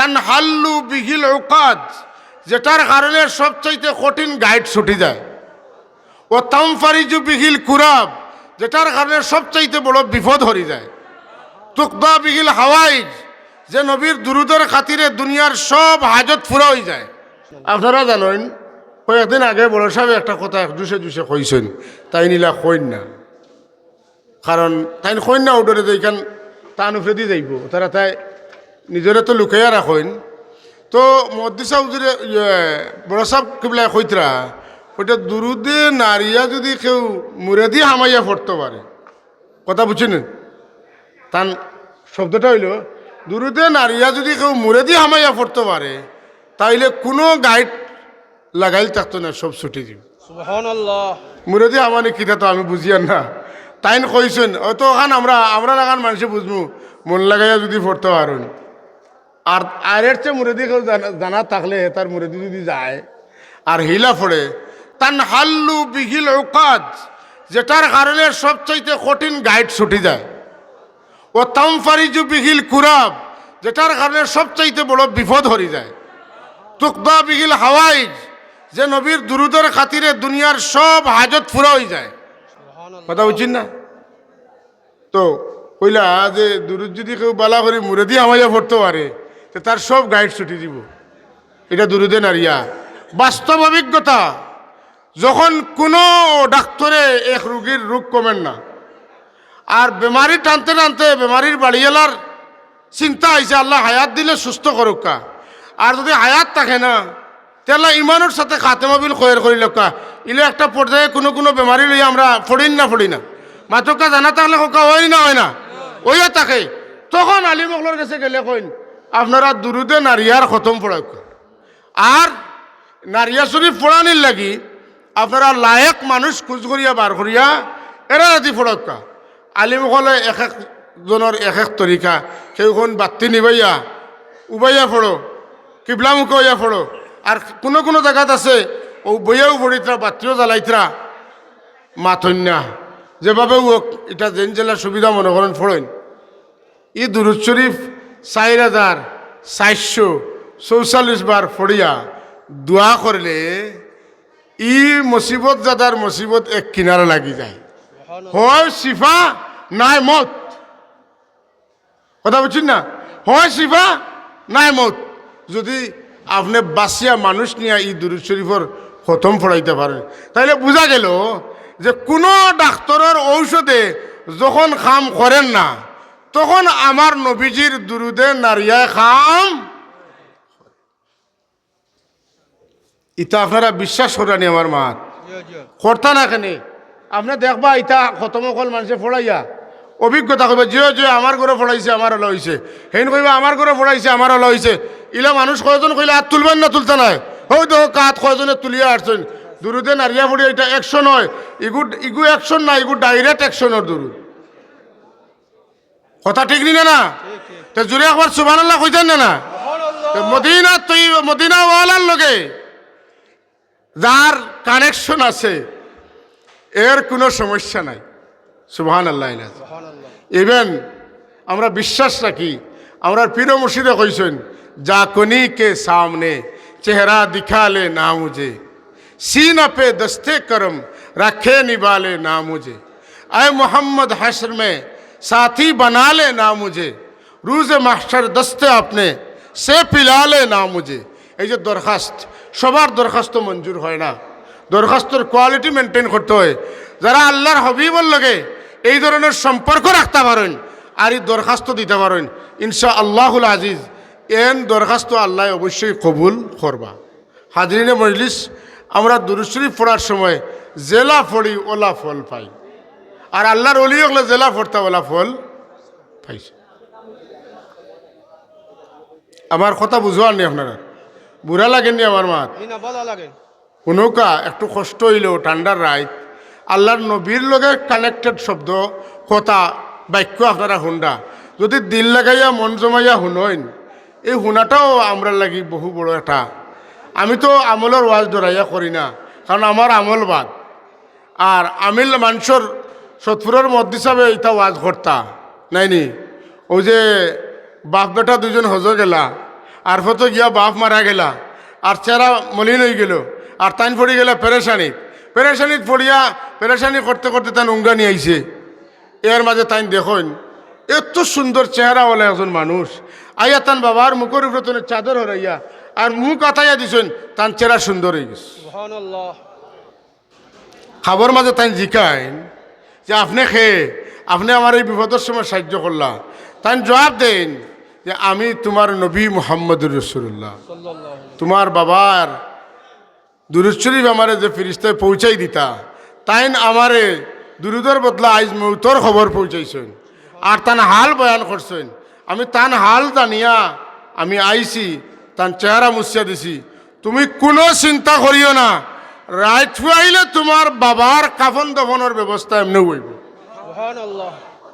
তান হাল্লু বিহিল উকাদ, যেটার কারণে সবচাইতে কঠিন গাইড ছুটি যায়। ও তামফারিজু বিহিল কুরাব, যেটার কারণে সবচাইতে বড় বিপদ হরি যায়। তুকদা বিহিল হাওয়াইজ, যে নবীর দুরুদের খাতিরে দুনিয়ার সব হাজত ফুরা হয়ে যায়। আপনারা জানেন, কয়েকদিন আগে বড় সাহেব একটা কথা জুসে জুসে কইছেন, তাই নিলা কইন না কারণ তাই কইন না উডরে তান উফরে দিয়ে যাইব, তারা তাই নিজরে তো লুকাইয়া রাখেন তো মদ্দিসা উজুরে ইয়ে, বড় সাহেব কিবলা কইতরা ওইটা দুরুদে নারিয়া যদি কেউ মুরে দিয়ে হামাইয়া পড়তে পারে। কথা বুঝছেন তান শব্দটা হইল দুরুদে নারিয়া যদি কেউ মুরে দিয়ে হামাইয়া পড়তে পারে তাইলে কোনো গাইড লাগাইল থাকতো না সব ছুটি দিব সুবহানাল্লাহ। মুরদি আমানে কিতা তো আমি বুঝিয়ান না। তাইন কইছেন অত ওখান আমরা আমরা লাগান মানুষে বুঝব মন লাগাইয়া যদি পড়তে পারুন। আর আরের চেয়ে মুরদি কেউ জানা- জানা থাকলে তার মুরদি যদি যায় আর হিলা ফোড়ে তান হাল্লু বিহিল উকাদ যেটার কারণে সবচাইতে কঠিন গাইড ছুটি যায়। ও তামফারিজু বিহিল কুরাব যেটার কারণে সবচাইতে বড় বিপদ হরি যায়। তুকদা বিহিল হাওয়াইজ যে নবীর দুরুদের খাতিরে দুনিয়ার সব হাজত ফুরা হয়ে যায়। কথা উচিত না? তো কইলা যে দুরুদ যদি কেউ বালা করে মুরে দিয়ে আমাইয়া পড়তে পারে তো তার সব গাইড ছুটি দিব। এটা দুরুদে নারিয়া বাস্তব অভিজ্ঞতা, যখন কোনো ডাক্তরে এক রুগীর রোগ কমেন না, আর বেমারি টানতে টানতে বেমারির বাড়িওয়ালার চিন্তা হয়েছে, আল্লাহ হায়াত দিলে সুস্থ করুক আর যদি হায়াত থাকে না তাহলে ইমানের সাথে খাতেমাবিল খয়ের করি লোকা ইলে একটা পর্যায়ে কোনো কোনো বেমারি লই আমরা ফড়িন না ফড়ি না মাতকা জানা থাকলে কোকা হয় না হয় না ওইয়া থাকে। তখন আলী মকলোর কাছে গেলে কইন আপনারা দুরুদে নারিয়ার খতম পড়াক। আর নারিয়া শরীফ পড়ানির লাগি আপনারা লায়ক মানুষ খোঁজ করিয়া বার করিয়া এরা রাতি ফড়ক্কা আলিম হলে এক একজনের এক এক তরিকা সেইখন বাতি নিবাইয়া, উবাইয়া ফড়ো কিবলামুখ হইয়া ফড়ো আর কোনো কোনো জায়গাত আছে ও বইয়াও ফড়িতরা বাতিও জ্বালাইতরা মাথন্যা যেভাবে ওক এটা জেন জেলার সুবিধা মনে করেন ফড়ইন ই দুরুদ শরীফ চার হাজার চারশো চৌচল্লিশ বার ফড়িয়া দোয়া করলে ই মুসিবত জাদার মুসিবত এক কিনারে লাগি যায়। হয় শিফা নাই মত। কথা বুঝছেন না? হয় শিফা নাই মত। যদি আপনি বাসিয়া মানুষ নিয়ে এই দুরুদ শরীফর খতম ফড়াইতে পারেন তাহলে বোঝা গেল যে কোনো ডাক্তারের ঔষধে যখন খাম করেন না তখন আমার নবীজির দুরুদে নারিয়ায় খাম। ইটা আপনারা বিশ্বাস করানি আমার মাত। করতা না কেনে? আপনি দেখবা ইতা খতম অকল মানুষে ফড়াইয়া অভিজ্ঞতা কইবা যে যে আমার ঘরে ফড়াইছে আমার হলো হয়েছে হেন কইবা আমার ঘরে ফড়াইছে আমার হলো হয়েছে ইলা মানুষ কয়জন কইলে হাত তুলবেন না তুলতে নাই? হই দেখো কাত কয়জনে তুলিয়া আসছেন দুরুদে নারিয়া ফুড়ি এটা একশন হয় ইগু ইগু একশন না ইগু ডাইরেক্ট একশনের দুরুদ কথা ঠিক নি না তো জুড়ে একবার সুবান আল্লাহ কইতেন না না মদিনা তুই মদিনা ওয়ালার লগে যার কানেকশন আছে এর কোনো সমস্যা নাই। সুবাহান আল্লাহ ইভেন আমরা বিশ্বাস রাখি আমরা পীর মুর্শিদে কইছেন যা কে সামনে চেহারা দিখালে না মুঝে সিনা পে দস্তে করম রাখে নিবালে না মুঝে। আয় মোহাম্মদ হাসর মে साथी बना ले ना मुझे রুজে মাস্টার দস্তে আপনি সে পিলালে না মুঝে এই যে দরখাস্ত সবার দরখাস্ত মঞ্জুর হয় না দরখাস্তর কোয়ালিটি মেনটেন করতে হয় যারা আল্লাহর হবিবর লগে এই ধরনের সম্পর্ক রাখতে পারেন আর এই দরখাস্ত দিতে পারেন ইনশা আল্লাহুল আজিজ এন দরখাস্ত আল্লাহ অবশ্যই কবুল করবা হাজরিনে মজলিস আমরা দুরুশরীফ পড়ার সময় জেলা ফড়ি ওলা ফল পাই আর আল্লাহর অলি হলে জেলা ওলা ফল পাইছে। আমার কথা বুঝোয়ার নেই আপনারা। বুড়া লাগেননি আমার মাত। বলা কোনোকা একটু কষ্ট হইলেও ঠান্ডার রাইত। আল্লাহর নবীর লগে কানেক্টেড শব্দ কথা বাক্য আপনারা শুনডা যদি দিল লাগাইয়া মন জমাইয়া শুনইন এই শুনাটাও আমরা লাগি বহু বড় এটা। আমি তো আমলের ওয়াজ ধরাইয়া করি না কারণ আমার আমল বাদ। আর আমিল মানুষের সৎপুরের মধ্যে হিসাবে এটা ওয়াজ করতা। নাইনি? ওই যে বাপ বেটা দুজন হজ গেলা আর ফতো গিয়া বাপ মারা গেলা আর চেহারা মলিন হয়ে গেল আর তাইন পড়ি গেলা পেরেশানিত। পেরেশানিত পড়িয়া পেরেশানি করতে করতে তান উঙ্গা নিয়ে আইছে। এর মাঝে তাইন দেখুন এত সুন্দর চেহারা চেহারাওয়ালা একজন মানুষ। আইয়া তান বাবার মুখের উপরে তোর চাদর হরাইয়া আর মুখ আতাইয়া দিছেন তান চেহারা সুন্দর হয়ে গেছে। খাবার মাঝে তাই জিকাইন যে আপনি খেয়ে আপনি আমার এই বিপদের সময় সাহায্য করলা। তাই জবাব দেন যে আমি তোমার নবী মোহাম্মদুর রসুল্লাহ তোমার বাবার দুরুদ শরীফ আমারে যে ফিরিস্তায় পৌঁছাই দিতা তাইন আমারে দুরুদর বদলা আইজ মৌতর খবর পৌঁছাইছেন। আর তান হাল বয়ান করছেন। আমি তান হাল জানিয়া আমি আইছি, তান চেহারা মুছিয়া দিছি। তুমি কোনো চিন্তা করিও না। রাইট আইলে তোমার বাবার কাফন দফনের ব্যবস্থা এমনি হইব।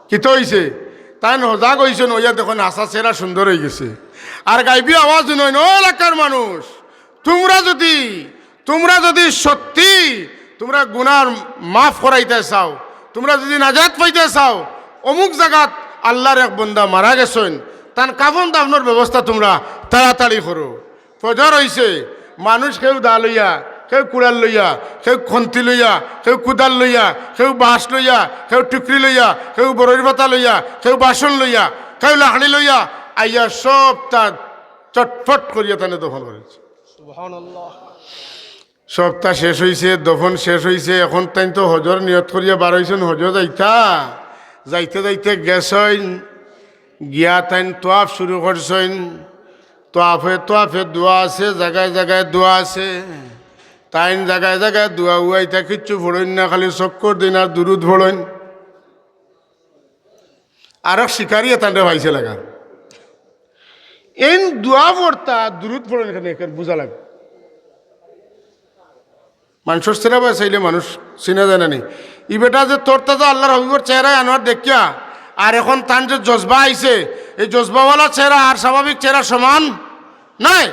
কি তো হইছে? তাই সজাগ হয়েছেন ওইয়া দেখুন আশা চেহারা সুন্দর হয়ে গেছে। আর গাইবি আওয়াজ নয় ও এলাকার মানুষ তোমরা যদি তোমরা যদি সত্যি তোমরা গুনার মাফ করাইতে চাও তোমরা যদি নাজাত পাইতে চাও অমুক জায়গাত আল্লাহর এক বন্দা মারা গেছেন তার কাফন দাফনের ব্যবস্থা তোমরা তাড়াতাড়ি করো। ফজর হইছে মানুষ কেউ দা লইয়া কেউ কুড়াল লইয়া কেউ খন্তি লইয়া কেউ কুদাল লইয়া কেউ বাঁশ লইয়া কেউ টুকরি লইয়া কেউ বরৈর পাতা লইয়া কেউ বাসন লইয়া কেউ লাহানি লইয়া আইয়া সব তার চটফট করিয়া তানে দফন করেছে। সপ্তাহ শেষ হয়েছে দফন শেষ হয়েছে এখন তাই তো হজর নিয়ত করিয়া বার হয়েছেন হজর যাইতা। যাইতে যাইতে গেছেন গিয়া তাইন তোয়াফ শুরু করছেন। তোয়াফে তোয়াফে দোয়া আছে জায়গায় জায়গায় দোয়া আছে। তাইন জায়গায় জায়গায় দোয়া উয়াইতা কিচ্ছু ভরইন না, খালি চক্কর দিন আর দুরুদ ভরইন আর শিকারি তান্ডে ভাইছে লাগা। এই দোয়া ভরতা, দুরুদ ভরইন এখানে বোঝা লাগে। মানুষের বা চাইলে মানুষ চিনা যায় না নি। ই বেটা যে তোর তো আল্লাহর হবিবর চেহারায় আনোয়ার দেখিয়া, আর এখন তান যে জজবা আইছে, এই জজবাওয়ালা চেহারা আর স্বাভাবিক চেহারা সমান নাই।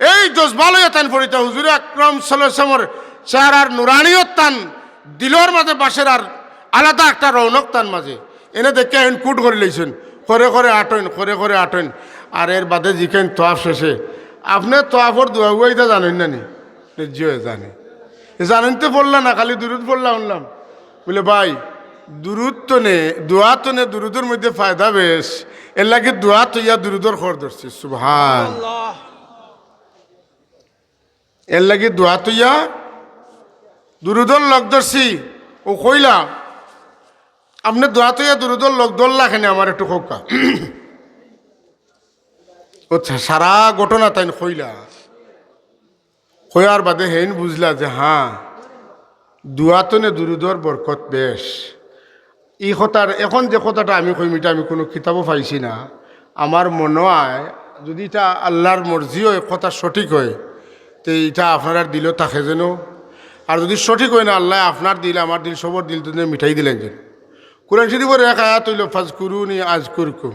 এই জজবা লইয়া তান পড়িতে হুজুর আকরম সাল্লামর চেহারার নুরানিও তান, দিলর মাঝে বাসের আর আলাদা একটা রৌনক তান মাঝে। এনে দেখে এখন কুট করে লইছেন। করে করে আটইন করে করে আটইন। আর এর বাদে জিকেন তোয়াফ শেষে। আপনি তোয়াফর দোয়া উয়াইটা জানেন না নি? নিশ্চয় জানে। জানেন তো পড়লাম না, খালি দুরুদ পড়লাম শুনলাম। বলে, ভাই, দুরুদ তো নে, দোয়া তো নে, দুরুদের মধ্যে ফায়দা বেশ। এর লাগে দোয়া তো ইয়া দুরুদর খর ধরছে সুভান এর লাগে দোয়া তো ইয়া দুরুদর লগ ধরছি। ও কইলা আপনি দোয়া তো ইয়া দুরুদর লগ ধরলা খানে আমার একটু খোকা ও সারা ঘটনা তাই কইলা। কয়ার বাদে হেন বুঝলা যে হ্যাঁ দুয়াতনে দুরুদর বরকত বেশ। এই কথার এখন যে কথাটা আমি কইম এটা আমি কোনো কিতাবও পাইছি না। আমার মনে হয় যদি এটা আল্লাহর মর্জি হয়, কথা সঠিক হয় তো এটা আপনার দিল থাকে যেন। আর যদি সঠিক হয় না আল্লাহ আপনার দিল আমার দিল সবর দিল তো মিঠাই দিলেন যেন। কোরআন শরীফের এক আয়াত হইল ফাজ করুনি আজ করকুম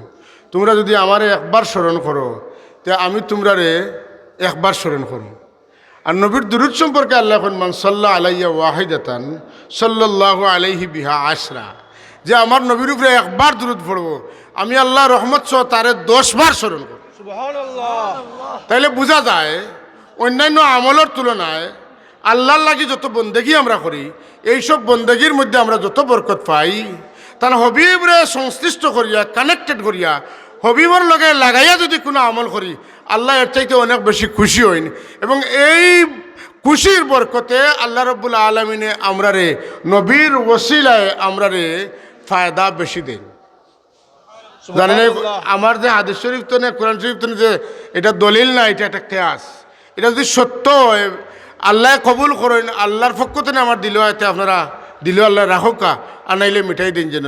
তোমরা যদি আমারে একবার স্মরণ করো তে আমি তোমরারে একবার স্মরণ করো আর নবীর দুরুদ সম্পর্কে আল্লাহ মান সাল্লাহ আলাইয়া ওয়াহিদাতান সাল্লাহ আলাইহি বিহা আশরা। যে আমার নবীর উপরে একবার দুরুদ পড়ব আমি আল্লাহ রহমত সহ তারে দশবার স্মরণ করব। তাইলে বোঝা যায় অন্যান্য আমলের তুলনায় আল্লাহর লাগি যত বন্দেগি আমরা করি এইসব বন্দেগির মধ্যে আমরা যত বরকত পাই তার হবিবরে সংশ্লিষ্ট করিয়া কানেক্টেড করিয়া হবিবর লগে লাগাইয়া যদি কোনো আমল করি আল্লাহ এর চাইতে অনেক বেশি খুশি হইন। এবং এই খুশির বরকতে আল্লাহ রব্বুল আলমিনে আমরারে নবীর ওসিলায় আমরারে ফায়দা বেশি দেন। জানেন আমার যে হাদিস শরীফ তো না কোরআন শরীফ তো যে এটা দলিল না এটা একটা কেয়াস। এটা যদি সত্য আল্লাহ কবুল করেন, আল্লাহর পক্ষ থেকে আমার দিল এতে আপনারা দিল আল্লাহ রাখুকা, আর নাইলে মিঠাই দিন যেন।